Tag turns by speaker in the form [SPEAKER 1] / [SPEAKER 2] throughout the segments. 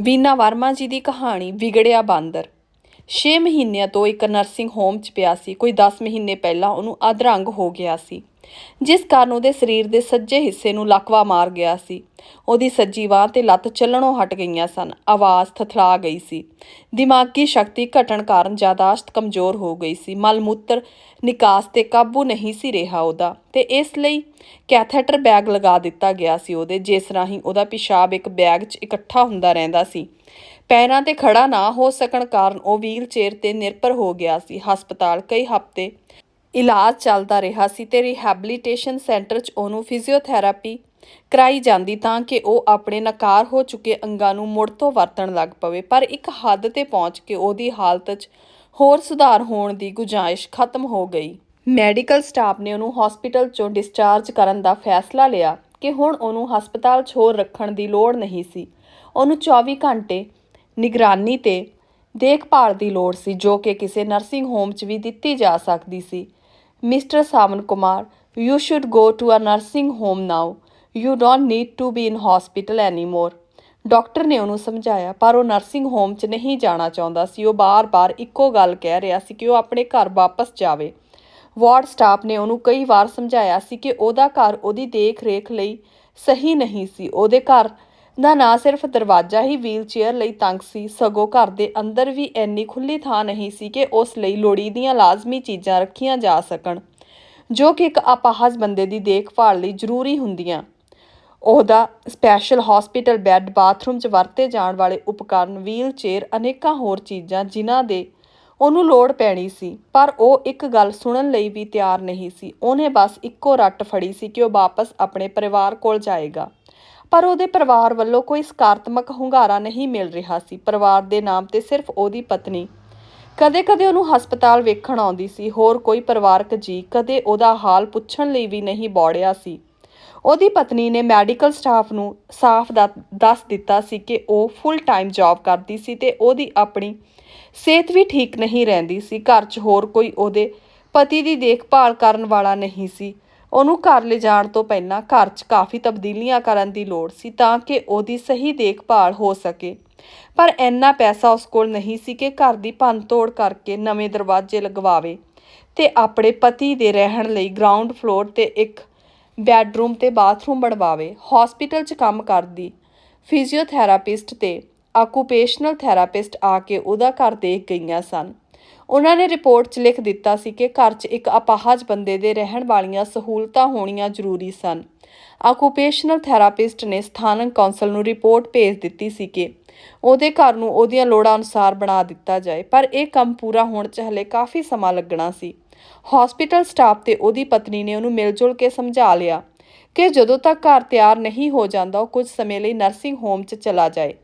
[SPEAKER 1] ਵੀਨਾ ਵਰਮਾ ਜੀ ਦੀ ਕਹਾਣੀ ਵਿਗੜਿਆ ਬਾਂਦਰ। 6 ਮਹੀਨਿਆਂ ਤੋਂ ਇੱਕ ਨਰਸਿੰਗ ਹੋਮ 'ਚ ਪਿਆ ਸੀ। ਕੋਈ 10 ਮਹੀਨੇ ਪਹਿਲਾਂ ਉਹਨੂੰ ਅਧਰੰਗ ਹੋ ਗਿਆ ਸੀ, ਜਿਸ ਕਾਰਨ ਉਹਦੇ ਸਰੀਰ ਦੇ ਸੱਜੇ ਹਿੱਸੇ ਨੂੰ ਲਕਵਾ ਮਾਰ ਗਿਆ ਸੀ। ਉਹਦੀ ਸੱਜੀ ਬਾਹ ਤੇ ਲੱਤ ਚੱਲਣੋਂ ਹਟ ਗਈਆਂ ਸਨ। ਆਵਾਜ਼ ਥਥਲਾ ਗਈ ਸੀ। ਦਿਮਾਗੀ ਸ਼ਕਤੀ ਘਟਣ ਕਾਰਨ ਯਾਦਾਸ਼ਤ ਕਮਜ਼ੋਰ ਹੋ ਗਈ ਸੀ। ਮਲ ਮੂਤਰ ਨਿਕਾਸ ਤੇ ਕਾਬੂ ਨਹੀਂ ਸੀ ਰਿਹਾ ਉਹਦਾ ਤੇ ਇਸ ਲਈ ਕੈਥੇਟਰ ਬੈਗ ਲਗਾ ਦਿੱਤਾ ਗਿਆ ਸੀ ਉਹਦੇ, ਜਿਸ ਰਾਹੀਂ ਉਹਦਾ ਪਿਸ਼ਾਬ ਇੱਕ ਬੈਗ 'ਚ ਇਕੱਠਾ ਹੁੰਦਾ ਰਹਿੰਦਾ ਸੀ। ਪੈਰਾਂ ਤੇ ਖੜਾ ਨਾ ਹੋ ਸਕਣ ਕਾਰਨ ਉਹ ਵੀਲ ਚੇਅਰ ਤੇ ਨਿਰਭਰ ਹੋ ਗਿਆ ਸੀ। ਹਸਪਤਾਲ ਕਈ ਹਫ਼ਤੇ ਇਲਾਜ ਚੱਲਦਾ ਰਿਹਾ ਸੀ ਤੇ ਰਿਹੈਬਿਲਿਟੇਸ਼ਨ ਸੈਂਟਰ 'ਚ ਉਹਨੂੰ ਫਿਜ਼ੀਓਥੈਰੇਪੀ ਕਰਾਈ ਜਾਂਦੀ ਤਾਂ ਕਿ ਉਹ ਆਪਣੇ ਨਕਾਰ ਹੋ ਚੁੱਕੇ ਅੰਗਾਂ ਨੂੰ ਮੁੜ ਤੋਂ ਵਰਤਣ ਲੱਗ ਪਵੇ। ਪਰ ਇੱਕ ਹੱਦ ਤੇ ਪਹੁੰਚ ਕੇ ਉਹਦੀ ਹਾਲਤ 'ਚ ਹੋਰ ਸੁਧਾਰ ਹੋਣ ਦੀ ਗੁੰਜਾਇਸ਼ ਖਤਮ ਹੋ ਗਈ। ਮੈਡੀਕਲ ਸਟਾਫ ਨੇ ਉਹਨੂੰ ਹਸਪੀਟਲ 'ਚੋਂ ਡਿਸਚਾਰਜ ਕਰਨ ਦਾ ਫੈਸਲਾ ਲਿਆ ਕਿ ਹੁਣ ਉਹਨੂੰ ਹਸਪਤਾਲ 'ਚ ਹੋਰ ਰੱਖਣ ਦੀ ਲੋੜ ਨਹੀਂ ਸੀ। ਉਹਨੂੰ 24 ਘੰਟੇ ਨਿਗਰਾਨੀ ਤੇ ਦੇਖਭਾਲ ਦੀ ਲੋੜ ਸੀ, ਜੋ ਕਿ ਕਿਸੇ ਨਰਸਿੰਗ ਹੋਮ 'ਚ ਵੀ ਦਿੱਤੀ ਜਾ ਸਕਦੀ ਸੀ। Mister Sawan Kumar you should go to a nursing home now you don't need to be in hospital anymore doctor ਨੇ ਉਹਨੂੰ ਸਮਝਾਇਆ, ਪਰ ਉਹ ਨਰਸਿੰਗ ਹੋਮ 'ਚ ਨਹੀਂ ਜਾਣਾ ਚਾਹੁੰਦਾ ਸੀ। ਉਹ ਬਾਰ-ਬਾਰ ਇੱਕੋ ਗੱਲ ਕਹਿ ਰਿਹਾ ਸੀ ਕਿ ਉਹ ਆਪਣੇ ਘਰ ਵਾਪਸ ਜਾਵੇ। ਵਾਰਡ ਸਟਾਫ ਨੇ ਉਹਨੂੰ ਕਈ ਵਾਰ ਸਮਝਾਇਆ ਸੀ ਕਿ ਉਹਦਾ ਘਰ ਉਹਦੀ ਦੇਖ-ਰੇਖ ਲਈ ਸਹੀ ਨਹੀਂ ਸੀ। ਉਹਦੇ ਘਰ ਦਾ ਨਾ ਸਿਰਫ ਦਰਵਾਜ਼ਾ ਹੀ ਵੀਲਚੇਅਰ ਲਈ ਤੰਗ ਸੀ। ਸਗੋਂ ਘਰ ਦੇ ਅੰਦਰ ਵੀ ਇੰਨੀ ਖੁੱਲੀ ਥਾਂ ਨਹੀਂ ਸੀ ਕਿ ਉਸ ਲਈ ਲੋੜੀਂਦੀਆਂ ਲਾਜ਼ਮੀ ਚੀਜ਼ਾਂ ਰੱਖੀਆਂ ਜਾ ਸਕਣ, ਜੋ ਕਿ ਇੱਕ ਅਪਾਹਜ ਬੰਦੇ ਦੀ ਦੇਖਭਾਲ ਲਈ ਜ਼ਰੂਰੀ ਹੁੰਦੀਆਂ। ਉਹਦਾ ਸਪੈਸ਼ਲ ਹਸਪੀਟਲ ਬੈੱਡ ਬਾਥਰੂਮ 'ਚ ਵਰਤੇ ਜਾਣ ਵਾਲੇ ਉਪਕਰਨ, ਵੀਲਚੇਅਰ, ਅਨੇਕਾਂ ਹੋਰ ਚੀਜ਼ਾਂ ਜਿਨ੍ਹਾਂ ਦੇ ਉਹਨੂੰ ਲੋੜ ਪੈਣੀ ਸੀ, ਪਰ ਉਹ ਇੱਕ ਗੱਲ ਸੁਣਨ ਲਈ ਵੀ ਤਿਆਰ ਨਹੀਂ ਸੀ। ਉਹਨੇ ਬਸ ਇੱਕੋ ਰੱਟ ਫੜੀ ਸੀ ਕਿ ਉਹ ਵਾਪਸ ਆਪਣੇ ਪਰਿਵਾਰ ਕੋਲ ਜਾਏਗਾ। ਪਰ ਉਹਦੇ ਪਰਿਵਾਰ ਵੱਲੋਂ ਕੋਈ ਸਕਾਰਾਤਮਕ ਹੁੰਗਾਰਾ ਨਹੀਂ ਮਿਲ ਰਿਹਾ ਸੀ। ਪਰਿਵਾਰ ਦੇ ਨਾਮ ਤੇ ਸਿਰਫ ਉਹਦੀ ਪਤਨੀ। ਕਦੇ-ਕਦੇ ਉਹਨੂੰ ਹਸਪਤਾਲ ਵੇਖਣ ਆਉਂਦੀ ਸੀ। ਹੋਰ ਕੋਈ ਪਰਿਵਾਰਕ ਜੀ ਕਦੇ ਉਹਦਾ ਹਾਲ ਪੁੱਛਣ ਲਈ ਵੀ ਨਹੀਂ ਬੋੜਿਆ ਸੀ। ਉਹਦੀ ਪਤਨੀ ਨੇ ਮੈਡੀਕਲ ਸਟਾਫ ਨੂੰ ਸਾਫ਼ ਦਾ- ਦੱਸ ਦਿੱਤਾ ਸੀ ਕਿ ਉਹ ਫੁੱਲ ਟਾਈਮ ਜੌਬ ਕਰਦੀ ਸੀ ਤੇ ਉਹਦੀ ਆਪਣੀ ਸਿਹਤ ਵੀ ਠੀਕ ਨਹੀਂ ਰਹਿੰਦੀ ਸੀ। ਘਰ 'ਚ ਹੋਰ ਕੋਈ ਉਹਦੇ ਪਤੀ ਦੀ ਦੇਖਭਾਲ ਕਰਨ ਵਾਲਾ ਨਹੀਂ ਸੀ। ਉਹਨੂੰ ਘਰ ਲਿਜਾਣ ਤੋਂ ਪਹਿਲਾਂ ਘਰ 'ਚ ਕਾਫੀ ਤਬਦੀਲੀਆਂ ਕਰਨ ਦੀ ਲੋੜ ਸੀ ਤਾਂ ਕਿ ਉਹਦੀ ਸਹੀ ਦੇਖਭਾਲ ਹੋ ਸਕੇ। ਪਰ ਇੰਨਾ ਪੈਸਾ ਉਸ ਕੋਲ ਨਹੀਂ ਸੀ ਕਿ ਘਰ ਦੀ ਭੰਨ-ਤੋੜ ਕਰਕੇ ਨਵੇਂ ਦਰਵਾਜ਼ੇ ਲਗਵਾਵੇ ਤੇ ਆਪਣੇ ਪਤੀ ਦੇ ਰਹਿਣ ਲਈ ਗਰਾਊਂਡ ਫਲੋਰ ਤੇ ਇੱਕ ਬੈੱਡਰੂਮ ਤੇ ਬਾਥਰੂਮ ਬਣਵਾਵੇ। ਹਸਪੀਟਲ 'ਚ ਕੰਮ ਕਰਦੀ ਫਿਜ਼ੀਓਥੈਰਾਪਿਸਟ ਤੇ ਆਕੂਪੇਸ਼ਨਲ ਥੈਰਾਪਿਸਟ ਆ ਕੇ ਉਹਦਾ ਘਰ ਦੇਖ ਗਈਆਂ ਸਨ। ਉਹਨਾਂ ਨੇ ਰਿਪੋਰਟ 'ਚ ਲਿਖ ਦਿੱਤਾ ਸੀ ਕਿ ਘਰ 'ਚ ਇੱਕ ਅਪਾਹਜ ਬੰਦੇ ਦੇ ਰਹਿਣ ਵਾਲੀਆਂ ਸਹੂਲਤਾਂ ਹੋਣੀਆਂ ਜ਼ਰੂਰੀ ਸਨ। ਆਕੂਪੇਸ਼ਨਲ ਥੈਰਾਪਿਸਟ ਨੇ ਸਥਾਨਕ ਕੌਂਸਲ ਨੂੰ ਰਿਪੋਰਟ ਭੇਜ ਦਿੱਤੀ ਸੀ ਕਿ ਉਹਦੇ ਘਰ ਨੂੰ ਉਹਦੀਆਂ ਲੋੜਾਂ ਅਨੁਸਾਰ ਬਣਾ ਦਿੱਤਾ ਜਾਏ, ਪਰ ਇਹ ਕੰਮ ਪੂਰਾ ਹੋਣ 'ਚ ਹਲੇ ਕਾਫੀ ਸਮਾਂ ਲੱਗਣਾ ਸੀ। ਹਸਪੀਟਲ ਸਟਾਫ ਤੇ ਉਹਦੀ ਪਤਨੀ ਨੇ ਉਹਨੂੰ ਮਿਲ-ਜੁਲ ਕੇ ਸਮਝਾ ਲਿਆ ਕਿ ਜਦੋਂ ਤੱਕ ਘਰ ਤਿਆਰ ਨਹੀਂ ਹੋ ਜਾਂਦਾ, ਉਹ ਕੁਝ ਸਮੇਂ ਲਈ ਨਰਸਿੰਗ ਹੋਮ 'ਚ ਚਲਾ ਜਾਏ।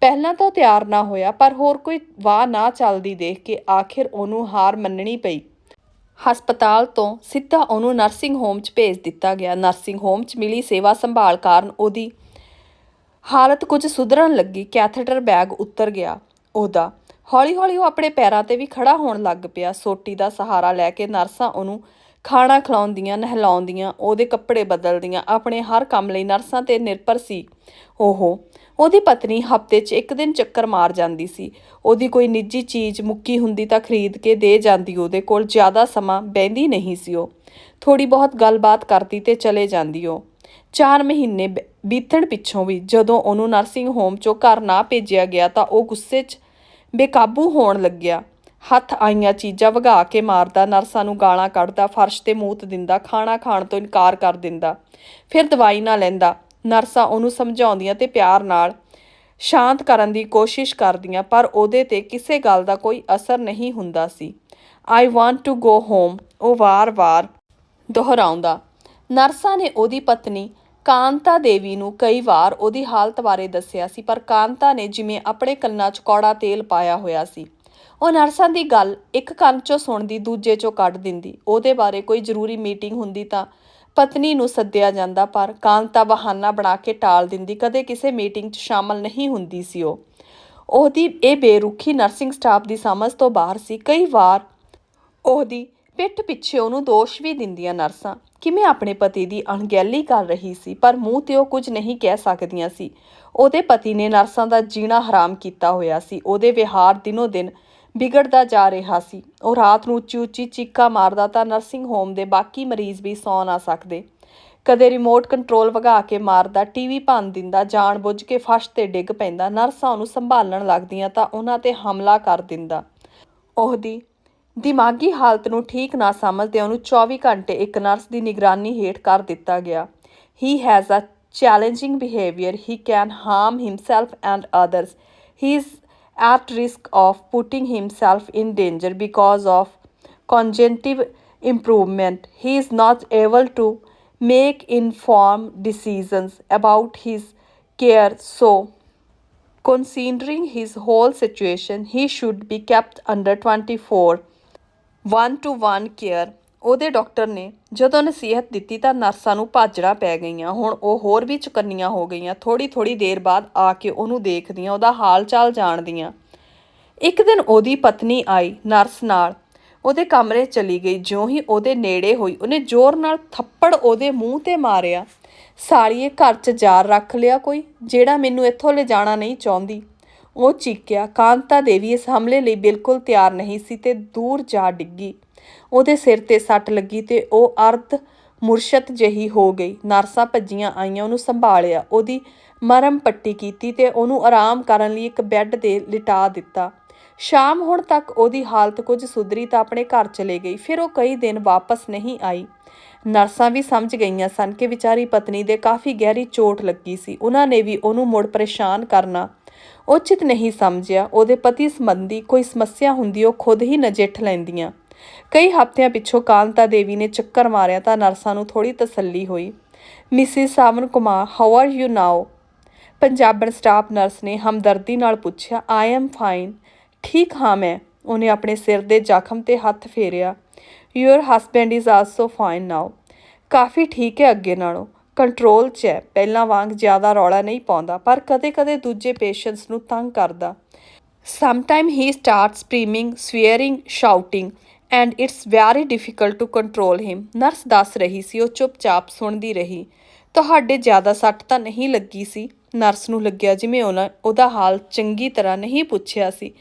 [SPEAKER 1] ਪਹਿਲਾਂ ਤਾਂ ਤਿਆਰ ਨਾ ਹੋਇਆ, ਪਰ ਹੋਰ ਕੋਈ ਵਾਹ ਨਾ ਚੱਲਦੀ ਦੇਖ ਕੇ ਆਖਿਰ ਉਹਨੂੰ ਹਾਰ ਮੰਨਣੀ ਪਈ। ਹਸਪਤਾਲ ਤੋਂ ਸਿੱਧਾ ਉਹਨੂੰ ਨਰਸਿੰਗ ਹੋਮ 'ਚ ਭੇਜ ਦਿੱਤਾ ਗਿਆ। ਨਰਸਿੰਗ ਹੋਮ 'ਚ ਮਿਲੀ ਸੇਵਾ ਸੰਭਾਲ ਕਾਰਨ ਉਹਦੀ ਹਾਲਤ ਕੁਝ ਸੁਧਰਨ ਲੱਗੀ। ਕੈਥੇਟਰ ਬੈਗ ਉੱਤਰ ਗਿਆ। ਉਹਦਾ ਹੌਲੀ-ਹੌਲੀ ਉਹ ਆਪਣੇ ਪੈਰਾਂ ਤੇ ਵੀ ਖੜਾ ਹੋਣ ਲੱਗ ਪਿਆ। ਸੋਟੀ ਦਾ ਸਹਾਰਾ ਲੈ ਕੇ ਨਰਸਾਂ ਉਹਨੂੰ ਖਾਣਾ ਖਿਲਾਉਂਦੀਆਂ, ਨਹਿਲਾਉਂਦੀਆਂ, ਉਹਦੇ ਕੱਪੜੇ ਬਦਲਦੀਆਂ, ਆਪਣੇ ਹਰ ਕੰਮ ਲਈ ਨਰਸਾਂ ਤੇ ਨਿਰਭਰ ਸੀ। ਉਹ ਉਹਦੀ ਪਤਨੀ ਹਫ਼ਤੇ 'ਚ ਇੱਕ ਦਿਨ ਚੱਕਰ ਮਾਰ ਜਾਂਦੀ ਸੀ। ਉਹਦੀ ਕੋਈ ਨਿੱਜੀ ਚੀਜ਼ ਮੁੱਕੀ ਹੁੰਦੀ ਤਾਂ ਖਰੀਦ ਕੇ ਦੇ ਜਾਂਦੀ ਉਹਦੇ ਕੋਲ, ਜ਼ਿਆਦਾ ਸਮਾਂ ਬਹਿੰਦੀ ਨਹੀਂ ਸੀ ਉਹ। ਥੋੜੀ ਬਹੁਤ ਗੱਲਬਾਤ ਕਰਦੀ ਤੇ ਚਲੇ ਜਾਂਦੀ ਉਹ। 4 ਮਹੀਨੇ ਬ- ਬੀਤਣ ਪਿੱਛੋਂ ਵੀ ਜਦੋਂ ਉਹਨੂੰ ਨਰਸਿੰਗ ਹੋਮ 'ਚੋਂ ਘਰ ਨਾ ਭੇਜਿਆ ਗਿਆ ਤਾਂ ਉਹ ਗੁੱਸੇ 'ਚ ਬੇਕਾਬੂ ਹੋਣ ਲੱਗਿਆ। ਹੱਥ ਆਈਆਂ ਚੀਜ਼ਾਂ ਵਗਾ ਕੇ ਮਾਰਦਾ, ਨਰਸਾਂ ਨੂੰ ਗਾਲਾਂ ਕੱਢਦਾ, ਫਰਸ਼ ਤੇ ਮੂਤ ਦਿੰਦਾ, ਖਾਣਾ ਖਾਣ ਤੋਂ ਇਨਕਾਰ ਕਰ ਦਿੰਦਾ, ਫਿਰ ਦਵਾਈ ਨਾ ਲੈਂਦਾ। ਨਰਸਾਂ ਉਹਨੂੰ ਸਮਝਾਉਂਦੀਆਂ ਤੇ ਪਿਆਰ ਨਾਲ ਸ਼ਾਂਤ ਕਰਨ ਦੀ ਕੋਸ਼ਿਸ਼ ਕਰਦੀਆਂ, ਪਰ ਉਹਦੇ ਤੇ ਕਿਸੇ ਗੱਲ ਦਾ ਕੋਈ ਅਸਰ ਨਹੀਂ ਹੁੰਦਾ ਸੀ। I want to go home ਉਹ ਵਾਰ-ਵਾਰ ਦੁਹਰਾਉਂਦਾ। ਨਰਸਾਂ ਨੇ ਉਹਦੀ ਪਤਨੀ ਕਾਂਤਾ ਦੇਵੀ ਨੂੰ ਕਈ ਵਾਰ ਉਹਦੀ ਹਾਲਤ ਬਾਰੇ ਦੱਸਿਆ ਸੀ, ਪਰ ਕਾਂਤਾ ਨੇ ਜਿਵੇਂ ਆਪਣੇ ਕੰਨਾਂ 'ਚ ਕੌੜਾ ਤੇਲ ਪਾਇਆ ਹੋਇਆ ਸੀ। ਉਹ ਨਰਸਾਂ ਦੀ ਗੱਲ ਇੱਕ ਕੰਨ 'ਚੋਂ ਸੁਣਦੀ, ਦੂਜੇ 'ਚੋਂ ਕੱਢ ਦਿੰਦੀ। ਉਹਦੇ ਬਾਰੇ ਕੋਈ ਜ਼ਰੂਰੀ ਮੀਟਿੰਗ ਹੁੰਦੀ ਤਾਂ ਪਤਨੀ ਨੂੰ ਸੱਦਿਆ ਜਾਂਦਾ, ਪਰ ਕਾਂਤਾ ਬਹਾਨਾ ਬਣਾ ਕੇ ਟਾਲ ਦਿੰਦੀ। ਕਦੇ ਕਿਸੇ ਮੀਟਿੰਗ 'ਚ ਸ਼ਾਮਲ ਨਹੀਂ ਹੁੰਦੀ ਸੀ ਉਹ। ਉਹਦੀ ਇਹ ਬੇਰੁਖੀ ਨਰਸਿੰਗ ਸਟਾਫ ਦੀ ਸਮਝ ਤੋਂ ਬਾਹਰ ਸੀ। ਕਈ ਵਾਰ ਉਹਦੀ ਪਿੱਠ ਪਿੱਛੇ ਉਹਨੂੰ ਦੋਸ਼ ਵੀ ਦਿੰਦੀਆਂ ਨਰਸਾਂ, ਕਿਵੇਂ ਆਪਣੇ ਪਤੀ ਦੀ ਅਣਗਹਿਲੀ ਕਰ ਰਹੀ ਸੀ? ਪਰ ਮੂੰਹ ਤੇ ਉਹ ਕੁਝ ਨਹੀਂ ਕਹਿ ਸਕਦੀਆਂ ਸੀ। ਉਹਦੇ ਪਤੀ ਨੇ ਨਰਸਾਂ ਦਾ ਜੀਣਾ ਹਰਾਮ ਕੀਤਾ ਹੋਇਆ ਸੀ। ਉਹਦੇ ਵਿਹਾਰ ਦਿਨੋ ਦਿਨ ਵਿਗੜਦਾ ਜਾ ਰਿਹਾ ਸੀ। ਉਹ ਰਾਤ ਨੂੰ ਉੱਚੀ ਉੱਚੀ ਚੀਕਾਂ ਮਾਰਦਾ ਤਾਂ ਨਰਸਿੰਗ ਹੋਮ ਦੇ ਬਾਕੀ ਮਰੀਜ਼ ਵੀ ਸੌਂ ਨਾ ਸਕਦੇ। ਕਦੇ ਰਿਮੋਟ ਕੰਟਰੋਲ ਵਗਾ ਕੇ ਮਾਰਦਾ ਟੀਵੀ ਭੰਨ ਦਿੰਦਾ ਜਾਣ ਬੁੱਝ ਕੇ ਫਸ਼ ਤੇ ਡਿੱਗ ਪੈਂਦਾ, ਨਰਸਾਂ ਉਹਨੂੰ ਸੰਭਾਲਣ ਲੱਗਦੀਆਂ ਤਾਂ ਉਹਨਾਂ ਤੇ ਹਮਲਾ ਕਰ ਦਿੰਦਾ। ਉਹਦੀ ਦਿਮਾਗੀ ਹਾਲਤ ਨੂੰ ਠੀਕ ਨਾ ਸਮਝਦੇ ਉਹਨੂੰ 24 ਘੰਟੇ ਇੱਕ ਨਰਸ ਦੀ ਨਿਗਰਾਨੀ ਹੇਠ ਕਰ ਦਿੱਤਾ ਗਿਆ। He has a challenging behaviour he can harm himself and others he is at risk of putting himself in danger because of cognitive improvement. He is not able to make informed decisions about his care. So, considering his whole situation, he should be kept under 24 one to one care ਉਹਦੇ doctor ਨੇ ਜਦੋਂ ਨਸੀਹਤ ਦਿੱਤੀ ਤਾਂ ਨਰਸਾਂ ਨੂੰ ਭਾਜੜਾ ਪੈ ਗਈਆਂ। ਹੁਣ ਉਹ ਹੋਰ ਵੀ ਚੁਕੰਨੀਆਂ ਹੋ ਗਈਆਂ। ਥੋੜੀ ਥੋੜੀ ਦੇਰ ਬਾਅਦ ਆ ਕੇ ਉਹਨੂੰ ਦੇਖਦੀਆਂ, ਉਹਦਾ ਹਾਲ ਚਾਲ ਜਾਣਦੀਆਂ। ਇੱਕ ਦਿਨ ਉਹਦੀ ਪਤਨੀ ਆਈ ਨਰਸ ਨਾਲ। ਉਹਦੇ ਕਮਰੇ ਚਲੀ ਗਈ। ਜਿਉਂ ਹੀ ਉਹਦੇ ਨੇੜੇ ਹੋਈ, ਉਹਨੇ ਜ਼ੋਰ ਨਾਲ ਥੱਪੜ ਉਹਦੇ ਮੂੰਹ ਤੇ ਮਾਰਿਆ। ਸਾਲੀਏ, ਘਰ 'ਚ ਜਾਰ ਰੱਖ ਲਿਆ ਕੋਈ, ਜਿਹੜਾ ਮੈਨੂੰ ਇੱਥੋਂ ਲਿਜਾਣਾ ਨਹੀਂ ਚਾਹੁੰਦੀ। ਉਹ ਚੀਕਿਆ। ਕਾਂਤਾ ਦੇਵੀ ਇਸ ਹਮਲੇ ਲਈ ਬਿਲਕੁਲ ਤਿਆਰ ਨਹੀਂ ਸੀ ਤੇ ਦੂਰ ਜਾ ਡਿੱਗੀ। ਉਹਦੇ ਸਿਰ ਤੇ ਸੱਟ ਲੱਗੀ ਤੇ ਉਹ ਅਰਧ ਮੁਰਸ਼ਤ ਜਹੀ ਹੋ ਗਈ। ਨਰਸਾਂ ਭੱਜੀਆਂ ਆਈਆਂ, ਉਹਨੂੰ ਸੰਭਾਲਿਆ। ਉਹਦੀ ਮਰਮ ਪੱਟੀ ਕੀਤੀ ਤੇ ਉਹਨੂੰ ਆਰਾਮ ਕਰਨ ਲਈ ਇੱਕ ਬੈੱਡ ਤੇ ਲਿਟਾ ਦਿੱਤਾ। ਸ਼ਾਮ ਹੋਣ ਤੱਕ ਉਹਦੀ ਹਾਲਤ ਕੁਝ ਸੁਧਰੀ ਤਾਂ ਆਪਣੇ ਘਰ ਚਲੇ ਗਈ। ਫਿਰ ਉਹ ਕਈ ਦਿਨ ਵਾਪਸ ਨਹੀਂ ਆਈ। ਨਰਸਾਂ ਵੀ ਸਮਝ ਗਈਆਂ ਸਨ ਕਿ ਵਿਚਾਰੀ ਪਤਨੀ ਦੇ ਕਾਫੀ ਗਹਿਰੀ ਚੋਟ ਲੱਗੀ ਸੀ। ਉਹਨਾਂ ਨੇ ਵੀ ਉਹਨੂੰ ਮੁੜ ਪਰੇਸ਼ਾਨ ਕਰਨਾ ਉਚਿਤ ਨਹੀਂ ਸਮਝਿਆ। ਉਹਦੇ ਪਤੀ ਸੰਬੰਧੀ ਕੋਈ ਸਮੱਸਿਆ ਹੁੰਦੀ ਉਹ ਖੁਦ ਹੀ ਨਜਿੱਠ ਲੈਂਦੀਆਂ। ਕਈ ਹਫ਼ਤਿਆਂ ਪਿੱਛੋਂ ਕਾਂਤਾ ਦੇਵੀ ਨੇ ਚੱਕਰ ਮਾਰਿਆ ਤਾਂ ਨਰਸਾਂ ਨੂੰ ਥੋੜੀ ਤਸੱਲੀ ਹੋਈ। Missis Sawan Kumar how are you now ਪੰਜਾਬਣ ਸਟਾਫ ਨਰਸ ਨੇ ਹਮਦਰਦੀ ਨਾਲ ਪੁੱਛਿਆ ਆਈ ਐਮ ਫਾਈਨ ਠੀਕ ਹਾਂ ਮੈਂ, ਉਹਨੇ ਆਪਣੇ ਸਿਰ ਦੇ ਜ਼ਖਮ ਤੇ ਹੱਥ ਫੇਰਿਆ। Your husband is also fine now ਕਾਫੀ ਠੀਕ ਹੈ ਅੱਗੇ ਨਾਲੋਂ। ਕੰਟਰੋਲ 'ਚ ਹੈ। ਪਹਿਲਾਂ ਵਾਂਗ ਜ਼ਿਆਦਾ ਰੌਲਾ ਨਹੀਂ ਪਾਉਂਦਾ, ਪਰ ਕਦੇ-ਕਦੇ ਦੂਜੇ ਪੇਸ਼ੈਂਟਸ ਨੂੰ ਤੰਗ ਕਰਦਾ। Sometimes he starts screaming swearing shouting and it's very difficult to control him nurse ਦੱਸ ਰਹੀ ਸੀ, ਉਹ ਚੁੱਪਚਾਪ ਸੁਣਦੀ ਰਹੀ। ਤੁਹਾਡੇ ਜ਼ਿਆਦਾ ਸੱਟ ਤਾਂ ਨਹੀਂ ਲੱਗੀ ਸੀ? ਨਰਸ ਨੂੰ ਲੱਗਿਆ ਜਿਵੇਂ ਉਹਨਾਂ, ਉਹਦਾ ਹਾਲ ਚੰਗੀ ਤਰ੍ਹਾਂ ਨਹੀਂ ਪੁੱਛਿਆ ਸੀ।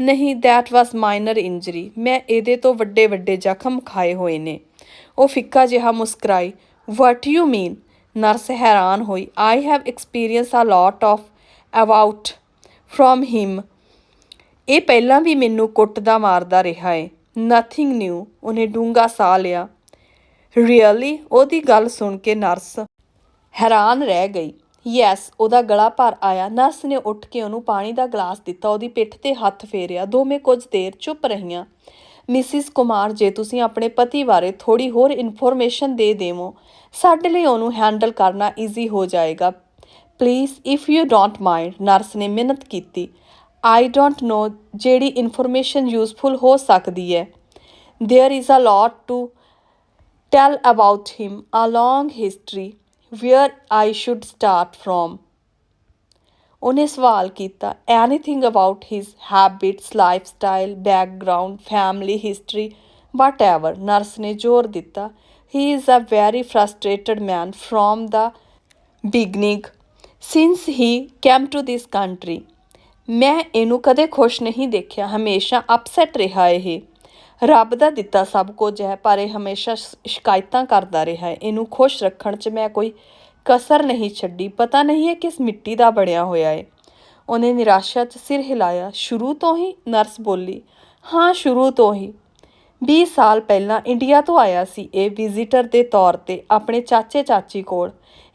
[SPEAKER 1] ਨਹੀਂ ਦੈਟ ਵਾਸ ਮਾਈਨਰ ਇੰਜਰੀ ਮੈਂ ਇਹਦੇ ਤੋਂ ਵੱਡੇ ਵੱਡੇ ਜ਼ਖਮ ਖਾਏ ਹੋਏ ਨੇ। ਉਹ ਫਿੱਕਾ ਜਿਹਾ ਮੁਸਕਰਾਈ, what ਯੂ ਮੀਨ ਨਰਸ ਹੈਰਾਨ ਹੋਈ I have experience a lot of about from him ਇਹ ਪਹਿਲਾਂ ਵੀ ਮੈਨੂੰ ਕੁੱਟਦਾ ਮਾਰਦਾ ਰਿਹਾ ਏ। ਨਥਿੰਗ ਨਿਊ ਉਹਨੇ ਡੂੰਗਾ ਸਾਹ ਲਿਆ। ਰੀਅਲੀ ਉਹਦੀ ਗੱਲ ਸੁਣ ਕੇ ਨਰਸ ਹੈਰਾਨ ਰਹਿ ਗਈ। ਯੈਸ ਉਹਦਾ ਗਲਾ ਭਰ ਆਇਆ। ਨਰਸ ਨੇ ਉੱਠ ਕੇ ਉਹਨੂੰ ਪਾਣੀ ਦਾ ਗਲਾਸ ਦਿੱਤਾ। ਉਹਦੀ ਪਿੱਠ ਤੇ ਹੱਥ ਫੇਰਿਆ। ਦੋਵੇਂ ਕੁਝ ਦੇਰ ਚੁੱਪ ਰਹੀਆਂ। ਮਿਸਿਸ ਕੁਮਾਰ, ਜੇ ਤੁਸੀਂ ਆਪਣੇ ਪਤੀ ਬਾਰੇ ਥੋੜੀ ਹੋਰ ਇਨਫੋਰਮੇਸ਼ਨ ਦੇ ਦੇਵੋ, ਸਾਡੇ ਲਈ ਉਹਨੂੰ ਹੈਂਡਲ ਕਰਨਾ ਈਜ਼ੀ ਹੋ ਜਾਏਗਾ। Please if you don't mind nurse ਨੇ ਮਿਹਨਤ ਕੀਤੀ। ਆਈ ਡੋਂਟ ਨੋ ਜਿਹੜੀ ਇਨਫੋਰਮੇਸ਼ਨ ਯੂਸਫੁਲ ਹੋ ਸਕਦੀ ਹੈ there is a lot to tell about him a long history where I should start from ਉਹਨੇ ਸਵਾਲ ਕੀਤਾ anything about his habits lifestyle background family history whatever nurse ਨੇ ਜ਼ੋਰ ਦਿੱਤਾ he is a very frustrated man from the beginning since he came to this country ਮੈਂ ਇਹਨੂੰ ਕਦੇ ਖੁਸ਼ ਨਹੀਂ ਦੇਖਿਆ, ਹਮੇਸ਼ਾ ਅਪਸੈਟ ਰਿਹਾ ਇਹ। ਰੱਬ ਦਾ ਦਿੱਤਾ ਸਭ ਕੁਝ ਹੈ, ਪਰ ਇਹ ਹਮੇਸ਼ਾ ਸ਼- ਸ਼ਿਕਾਇਤਾਂ ਕਰਦਾ ਰਿਹਾ ਹੈ। ਇਹਨੂੰ ਖੁਸ਼ ਰੱਖਣ 'ਚ ਮੈਂ ਕੋਈ ਕਸਰ ਨਹੀਂ ਛੱਡੀ। ਪਤਾ ਨਹੀਂ ਹੈ ਕਿਸ ਮਿੱਟੀ ਦਾ ਬਣਿਆ ਹੋਇਆ ਹੈ ਉਹਨੇ ਨਿਰਾਸ਼ਾ 'ਚ ਸਿਰ ਹਿਲਾਇਆ। ਸ਼ੁਰੂ ਤੋਂ ਹੀ? ਨਰਸ ਬੋਲੀ। ਹਾਂ, ਸ਼ੁਰੂ ਤੋਂ ਹੀ। 20 ਸਾਲ ਪਹਿਲਾਂ ਇੰਡੀਆ ਤੋਂ ਆਇਆ ਸੀ ਇਹ ਵਿਜ਼ਿਟਰ ਦੇ ਤੌਰ ਤੇ, ਆਪਣੇ ਚਾਚੇ ਚਾਚੀ ਕੋਲ।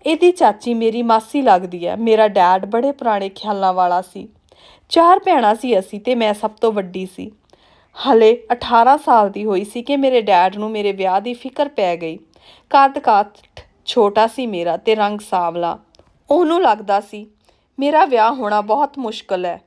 [SPEAKER 1] ਇਹਦੀ ਚਾਚੀ ਮੇਰੀ ਮਾਸੀ ਲੱਗਦੀ ਹੈ। ਮੇਰਾ ਡੈਡ ਬੜੇ ਪੁਰਾਣੇ ਖਿਆਲਾਂ ਵਾਲਾ ਸੀ। ਚਾਰ ਭੈਣਾਂ ਸੀ ਅਸੀਂ ਤੇ ਮੈਂ ਸਭ ਤੋਂ ਵੱਡੀ ਸੀ। ਹਲੇ 18 ਸਾਲ ਦੀ ਹੋਈ ਸੀ ਕਿ ਮੇਰੇ ਡੈਡ ਨੂੰ ਮੇਰੇ ਵਿਆਹ ਦੀ ਫਿਕਰ ਪੈ ਗਈ। ਕੱਦ ਕਾਠ ਛੋਟਾ ਸੀ ਮੇਰਾ ਤੇ ਰੰਗ ਸਾਵਲਾ। ਉਹਨੂੰ ਲੱਗਦਾ ਸੀ, ਮੇਰਾ ਵਿਆਹ ਹੋਣਾ ਬਹੁਤ ਮੁਸ਼ਕਲ ਹੈ।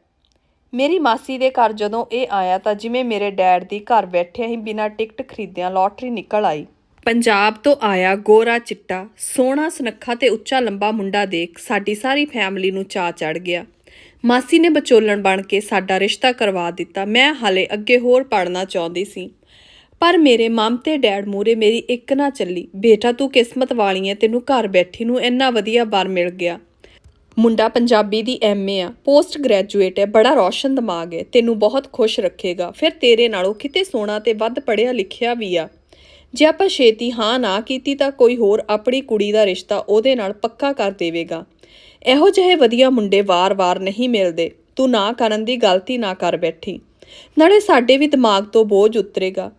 [SPEAKER 1] ਮੇਰੀ ਮਾਸੀ ਦੇ ਘਰ ਜਦੋਂ ਇਹ ਆਇਆ ਤਾਂ ਜਿਵੇਂ ਮੇਰੇ ਡੈਡ ਦੀ ਘਰ ਬੈਠਿਆਂ ਹੀ ਬਿਨਾਂ ਟਿਕਟ ਖਰੀਦਿਆਂ ਲੋਟਰੀ ਨਿਕਲ ਆਈ। ਪੰਜਾਬ ਤੋਂ ਆਇਆ ਗੋਰਾ ਚਿੱਟਾ, ਸੋਹਣਾ ਸੁਨੱਖਾ ਤੇ ਉੱਚਾ ਲੰਬਾ ਮੁੰਡਾ ਦੇਖ ਸਾਡੀ ਸਾਰੀ ਫੈਮਿਲੀ ਨੂੰ ਚਾਅ ਚੜ ਗਿਆ। ਮਾਸੀ ਨੇ ਬਚੋਲਣ ਬਣ ਕੇ ਸਾਡਾ ਰਿਸ਼ਤਾ ਕਰਵਾ ਦਿੱਤਾ। ਮੈਂ ਹਾਲੇ ਅੱਗੇ ਹੋਰ ਪੜ੍ਹਨਾ ਚਾਹੁੰਦੀ ਸੀ। ਪਰ ਮੇਰੇ ਮਮ ਤੇ ਡੈਡ ਮੂਰੇ ਮੇਰੀ ਇੱਕ ਨਾ ਚੱਲੀ। ਬੇਟਾ ਤੂੰ ਕਿਸਮਤ ਵਾਲੀ ਐ, ਤੈਨੂੰ ਘਰ ਬੈਠੀ ਨੂੰ ਇੰਨਾ ਵਧੀਆ ਵਰ ਮਿਲ ਗਿਆ। ਮੁੰਡਾ ਪੰਜਾਬੀ ਦੀ ਐਮਏ ਆ, ਪੋਸਟ ਗ੍ਰੈਜੂਏਟ ਹੈ ਬੜਾ ਰੌਸ਼ਨ ਦਿਮਾਗ ਹੈ ਤੈਨੂੰ ਬਹੁਤ ਖੁਸ਼ ਰੱਖੇਗਾ। ਫਿਰ ਤੇਰੇ ਨਾਲੋਂ ਕਿਤੇ ਸੋਹਣਾ ਤੇ ਵੱਧ ਪੜਿਆ ਲਿਖਿਆ ਵੀ ਆ। ਜੇ ਆਪਾਂ ਛੇਤੀ ਹਾਂ ਨਾ ਕੀਤੀ ਤਾਂ ਕੋਈ ਹੋਰ ਆਪਣੀ ਕੁੜੀ ਦਾ ਰਿਸ਼ਤਾ ਉਹਦੇ ਨਾਲ ਪੱਕਾ ਕਰ ਦੇਵੇਗਾ। ਇਹੋ ਜਿਹੇ ਵਧੀਆ ਮੁੰਡੇ ਵਾਰ-ਵਾਰ ਨਹੀਂ ਮਿਲਦੇ। ਤੂੰ ਨਾ ਕਰਨ ਦੀ ਗਲਤੀ ਨਾ ਕਰ ਬੈਠੀ। ਨਾਲੇ ਸਾਡੇ ਵੀ ਦਿਮਾਗ ਤੋਂ ਬੋਝ ਉਤਰੇਗਾ।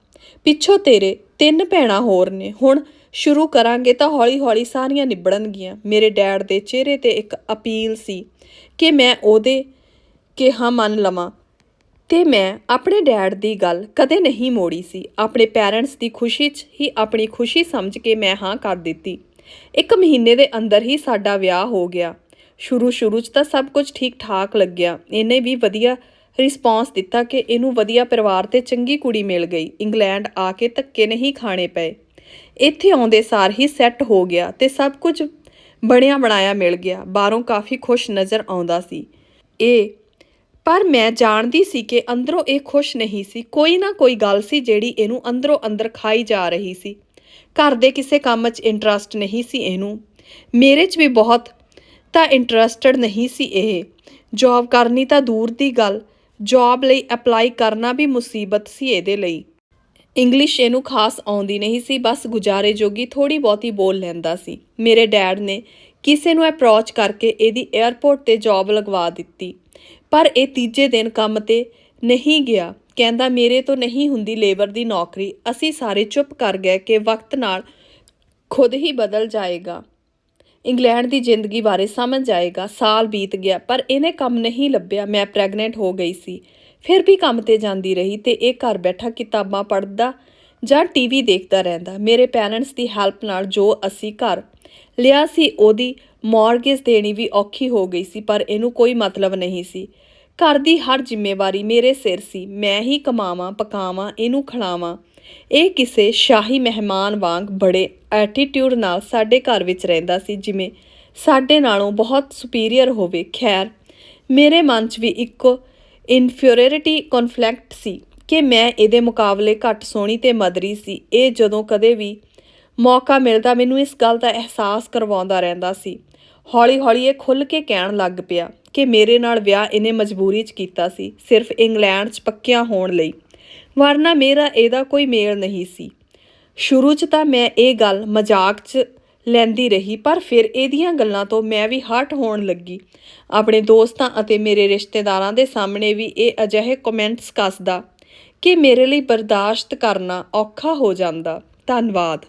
[SPEAKER 1] ਪਿੱਛੋਂ ਤੇਰੇ ਤਿੰਨ ਭੈਣਾਂ ਹੋਰ ਨੇ। ਹੁਣ ਸ਼ੁਰੂ ਕਰਾਂਗੇ ਤਾਂ ਹੌਲੀ-ਹੌਲੀ ਸਾਰੀਆਂ ਨਿਬੜਨਗੀਆਂ। ਮੇਰੇ ਡੈਡ ਦੇ ਚਿਹਰੇ ਤੇ ਇੱਕ ਅਪੀਲ ਸੀ ਕਿ ਮੈਂ ਉਹਦੇ ਕਿਹਾ ਮੰਨ ਲਵਾਂ। ਤੇ ਮੈਂ ਆਪਣੇ ਡੈਡ ਦੀ ਗੱਲ ਕਦੇ ਨਹੀਂ ਮੋੜੀ ਸੀ। ਆਪਣੇ ਪੈਰੈਂਟਸ ਦੀ ਖੁਸ਼ੀ 'ਚ ਹੀ ਆਪਣੀ ਖੁਸ਼ੀ ਸਮਝ ਕੇ ਮੈਂ ਹਾਂ ਕਰ ਦਿੱਤੀ। ਇੱਕ ਮਹੀਨੇ ਦੇ ਅੰਦਰ ਹੀ ਸਾਡਾ ਵਿਆਹ ਹੋ ਗਿਆ। ਸ਼ੁਰੂ ਸ਼ੁਰੂ 'ਚ ਤਾਂ ਸਭ ਕੁਝ ਠੀਕ ਠਾਕ ਲੱਗਿਆ। ਇਹਨੇ ਵੀ ਵਧੀਆ ਰਿਸਪੌਂਸ ਦਿੱਤਾ ਕਿ ਇਹਨੂੰ ਵਧੀਆ ਪਰਿਵਾਰ ਤੇ ਚੰਗੀ ਕੁੜੀ ਮਿਲ ਗਈ। ਇੰਗਲੈਂਡ ਆ ਕੇ ਧੱਕੇ ਨਹੀਂ ਖਾਣੇ ਪਏ। ਇੱਥੇ ਆਉਂਦੇ ਸਾਰ ਹੀ ਸੈੱਟ ਹੋ ਗਿਆ ਤੇ ਸਭ ਕੁਝ ਬਣਿਆ ਬਣਾਇਆ ਮਿਲ ਗਿਆ। ਬਾਹਰੋਂ ਕਾਫੀ ਖੁਸ਼ ਨਜ਼ਰ ਆਉਂਦਾ ਸੀ। ਇਹ, ਪਰ ਮੈਂ ਜਾਣਦੀ ਸੀ ਕਿ ਅੰਦਰੋਂ ਇਹ ਖੁਸ਼ ਨਹੀਂ ਸੀ। ਕੋਈ ਨਾ ਕੋਈ ਗੱਲ ਸੀ ਜਿਹੜੀ ਇਹਨੂੰ ਅੰਦਰੋਂ ਅੰਦਰ ਖਾਈ ਜਾ ਰਹੀ ਸੀ। ਘਰ ਦੇ ਕਿਸੇ ਕੰਮ 'ਚ ਇੰਟਰਸਟ ਨਹੀਂ ਸੀ ਇਹਨੂੰ। ਮੇਰੇ 'ਚ ਵੀ ਬਹੁਤ ਤਾਂ ਇੰਟਰਸਟਡ ਨਹੀਂ ਸੀ ਇਹ। ਜੌਬ ਕਰਨੀ ਤਾਂ ਦੂਰ ਦੀ ਗੱਲ। ਜੌਬ ਲਈ ਅਪਲਾਈ ਕਰਨਾ ਵੀ ਮੁਸੀਬਤ ਸੀ ਇਹਦੇ ਲਈ। ਇੰਗਲਿਸ਼ ਇਹਨੂੰ ਖਾਸ ਆਉਂਦੀ ਨਹੀਂ ਸੀ, ਬਸ ਗੁਜ਼ਾਰੇ ਜੋਗੀ ਥੋੜੀ ਬਹੁਤੀ ਬੋਲ ਲੈਂਦਾ ਸੀ। ਮੇਰੇ ਡੈਡ ਨੇ ਕਿਸੇ ਨੂੰ ਅਪਰੋਚ ਕਰਕੇ ਇਹਦੀ 에ਅਰਪੋਰਟ ਤੇ ਜੌਬ ਲਗਵਾ ਦਿੱਤੀ। ਪਰ ਇਹ ਤੀਜੇ ਦਿਨ ਕੰਮ ਤੇ ਨਹੀਂ ਗਿਆ। ਕਹਿੰਦਾ, ਮੇਰੇ ਤੋਂ ਨਹੀਂ ਹੁੰਦੀ ਲੇਬਰ ਦੀ ਨੌਕਰੀ। ਅਸੀਂ ਸਾਰੇ ਚੁੱਪ ਕਰ ਗਏ ਕਿ ਵਕਤ ਨਾਲ ਖੁਦ ਹੀ ਬਦਲ ਜਾਏਗਾ। ਇੰਗਲੈਂਡ ਦੀ ਜ਼ਿੰਦਗੀ ਬਾਰੇ ਸਮਝ ਜਾਏਗਾ, ਸਾਲ ਬੀਤ ਗਿਆ, ਪਰ ਇਹਨੇ ਕੰਮ ਨਹੀਂ ਲੱਭਿਆ, ਮੈਂ ਪ੍ਰੈਗਨੈਂਟ ਹੋ ਗਈ ਸੀ। ਫਿਰ ਵੀ ਕੰਮ ਤੇ ਜਾਂਦੀ ਰਹੀ ਤੇ ਇਹ ਘਰ ਬੈਠਾ ਕਿਤਾਬਾਂ ਪੜ੍ਹਦਾ ਜਾਂ ਟੀਵੀ ਦੇਖਦਾ ਰਹਿੰਦਾ। ਮੇਰੇ ਪੈਰੈਂਟਸ ਦੀ ਹੈਲਪ ਨਾਲ ਜੋ ਅਸੀਂ ਘਰ ਲਿਆ ਸੀ, ਉਹਦੀ ਮਾਰਗੇਜ ਦੇਣੀ ਵੀ ਔਖੀ ਹੋ ਗਈ ਸੀ, ਪਰ ਇਹਨੂੰ ਕੋਈ ਮਤਲਬ ਨਹੀਂ ਸੀ। ਘਰ ਦੀ ਹਰ ਜ਼ਿੰਮੇਵਾਰੀ ਮੇਰੇ ਸਿਰ ਸੀ। ਮੈਂ ਹੀ ਕਮਾਵਾਂ, ਪਕਾਵਾਂ, ਇਹਨੂੰ ਖਿਲਾਵਾਂ। ਇਹ ਕਿਸੇ ਸ਼ਾਹੀ ਮਹਿਮਾਨ ਵਾਂਗ ਬੜੇ ਐਟੀਟਿਊਡ ਨਾਲ ਸਾਡੇ ਘਰ ਵਿੱਚ ਰਹਿੰਦਾ ਸੀ, ਜਿਵੇਂ ਸਾਡੇ ਨਾਲੋਂ ਬਹੁਤ ਸੁਪੀਰੀਅਰ ਹੋਵੇ। ਖੈਰ, ਮੇਰੇ ਮਨ 'ਚ ਵੀ ਇੱਕ ਇਨਫੀਰੀਅਰਿਟੀ ਕਨਫਲੈਕਟ ਸੀ ਕਿ ਮੈਂ ਇਹਦੇ ਮੁਕਾਬਲੇ ਘੱਟ ਸੋਹਣੀ ਤੇ ਮਦਰੀ ਸੀ। ਇਹ ਜਦੋਂ ਕਦੇ ਵੀ ਮੌਕਾ ਮਿਲਦਾ, ਮੈਨੂੰ ਇਸ ਗੱਲ ਦਾ ਅਹਿਸਾਸ ਕਰਵਾਉਂਦਾ ਰਹਿੰਦਾ ਸੀ। ਹੌਲੀ-ਹੌਲੀ ਇਹ ਖੁੱਲ ਕੇ ਕਹਿਣ ਲੱਗ ਪਿਆ। ਕਿ ਮੇਰੇ ਨਾਲ ਵਿਆਹ ਇਹਨੇ ਮਜਬੂਰੀ 'ਚ ਕੀਤਾ ਸੀ, ਸਿਰਫ ਇੰਗਲੈਂਡ 'ਚ ਪੱਕਿਆਂ ਹੋਣ ਲਈ। ਵਰਨਾ ਮੇਰਾ ਇਹਦਾ ਕੋਈ ਮੇਲ ਨਹੀਂ ਸੀ। ਸ਼ੁਰੂ 'ਚ ਤਾਂ ਮੈਂ ਇਹ ਗੱਲ ਮਜ਼ਾਕ 'ਚ ਲੈਂਦੀ ਰਹੀ, ਪਰ ਫਿਰ ਇਹਦੀਆਂ ਗੱਲਾਂ ਤੋਂ ਮੈਂ ਵੀ ਹਟ ਹੋਣ ਲੱਗੀ। ਆਪਣੇ ਦੋਸਤਾਂ ਅਤੇ ਮੇਰੇ ਰਿਸ਼ਤੇਦਾਰਾਂ ਦੇ ਸਾਹਮਣੇ ਵੀ ਇਹ ਅਜਿਹੇ ਕਮੈਂਟਸ ਕੱਸਦਾ ਕਿ ਮੇਰੇ ਲਈ ਬਰਦਾਸ਼ਤ ਕਰਨਾ ਔਖਾ ਹੋ ਜਾਂਦਾ। ਧੰਨਵਾਦ।